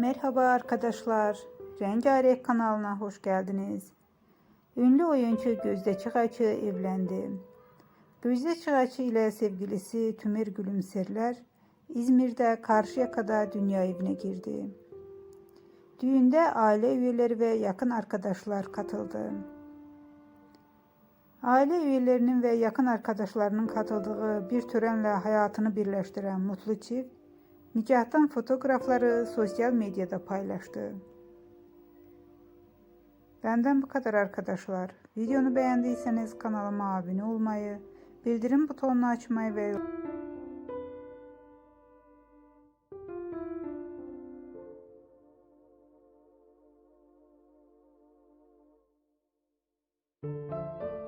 Merhaba arkadaşlar. Rengarenk kanalına hoş geldiniz. Ünlü oyuncu Gözde Çıraçı evlendi. Gözde Çıraçı ile sevgilisi Tümer Gülümserler İzmir'de Karşıyaka'da dünya evine girdi. Düğünde aile üyeleri ve yakın arkadaşlar katıldı. Aile üyelerinin ve yakın arkadaşlarının katıldığı bir törenle hayatını birleştiren mutlu çift, nikahtan fotoğrafları sosyal medyada paylaştı. Benden bu kadar arkadaşlar. Videonu beğendiyseniz kanalıma abone olmayı, bildirim butonunu açmayı ve Müzik